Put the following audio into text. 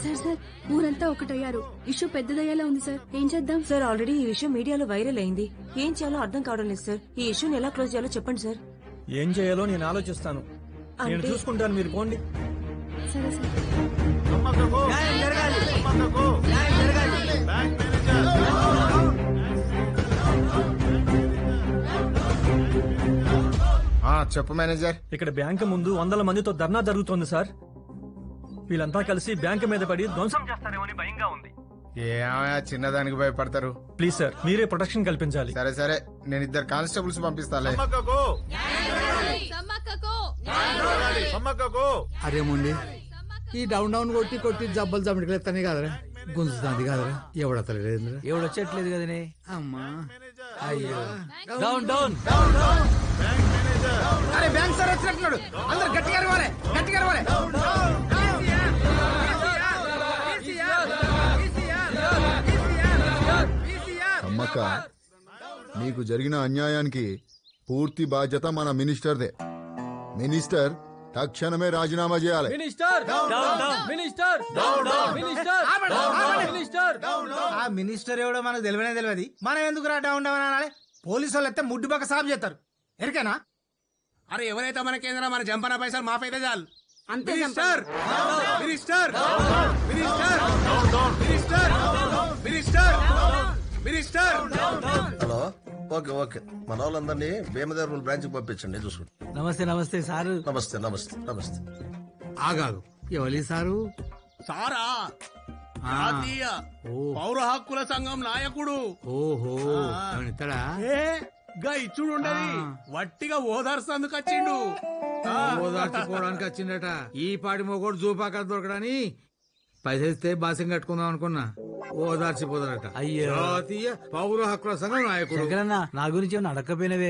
Sir sir ఊరంతా ఒకటయ్యారు. Issue పెద్దదయ్యేలా ఉంది sir. ఏం చేద్దాం? సార్ ఆల్రెడీ ఈ విషయం మీడియాలో వైరల్ అయింది. ఏం చేయాలో అర్థం కావడం లేదు సార్. ఈ ఇష్యూని ఎలా క్లోజ్ చేయాలో చెప్పండి సార్. ఏం చేయాలో నేను ఆలోచిస్తాను. నేను చూసుకుంటాను మీరు పోండి. సరే సార్. చెప్పు మేనేజర్. ఇక్కడ బ్యాంకు ముందు వందల మందితో ధర్నా జరుగుతోంది సార్. వీళ్ళంతా కలిసి బ్యాంకు మీద పడి ధ్వంసం చేస్తారేమని భయంగా ఉంది. ఏమయ్యా చిన్నదానికి భయపడతారు? ప్లీజ్ సార్ మీరే ప్రొటెక్షన్ కల్పించాలి. సరే సరే నేను ఇద్దరు కానిస్టేబుల్స్ పంపిస్తాలే. అరే ముండి ఈ డౌన్ డౌన్ కొట్టి కొట్టి జబ్బలు జమిడికెళ్తానే కదరా. గుంజుతుంది కదరా. ఎవడతలేదురా ఎవడొచ్చట్లేదు కదనే? అమ్మా. అయ్యో. డౌన్ డౌన్ అరే వచ్చినట్టున్నాడు అందరు గట్టిగా అరవాలి గట్టిగా అరవాలి. అమ్మక్క నీకు జరిగిన అన్యాయానికి పూర్తి బాధ్యత మన మినిస్టర్దే. మినిస్టర్ తక్షణమే రాజీనామా చేయాలి. మినిస్టర్! మినిస్టర్! మినిస్టర్! మినిస్టర్! ఆ మినిస్టర్ ఎవడో మనకు తెలియనే తెలియదు. మనం ఎందుకు రా డౌన్ డౌన్ అనాలి? పోలీసు వాళ్ళు అయితే ముడ్డు పక్క సాఫ్ చేస్తారు. ఎరికేనా? అరే ఎవరైతే మనకేంద్రా మన జంపన పైసలు మాపైతే చాలు. అంతే minister minister minister minister minister minister. Hello okay okay. మన వాళ్ళందరినీ భీమదేవరం బ్రాంచ్ పంపించండి చూసుకోండి నమస్తే నమస్తే సారు. నమస్తే నమస్తే నమస్తే. ఆగాగు. ఎవరి సారు? సారా ఆ. జాతీయ. పౌర హక్కుల సంఘం నాయకుడు. ఓహో ఇతడా ఏ? గా ఇచ్చుడు ఉండదు. వట్టిగా ఓదార్స్తందుకు వచ్చిండు. ఆ, ఓదార్చుకోవడానికి వచ్చిండట. ఈ పాటి మొగోడు జూపాక దొరకడని పైసలు ఇస్తే బాసం కట్టుకుందాం అనుకున్నా. ఓదార్చిపోతాడట. అయ్యో. పౌర హక్కుల సంఘం నాయకుడు. నా గురించి ఏమన్నా అడగకపోయినవే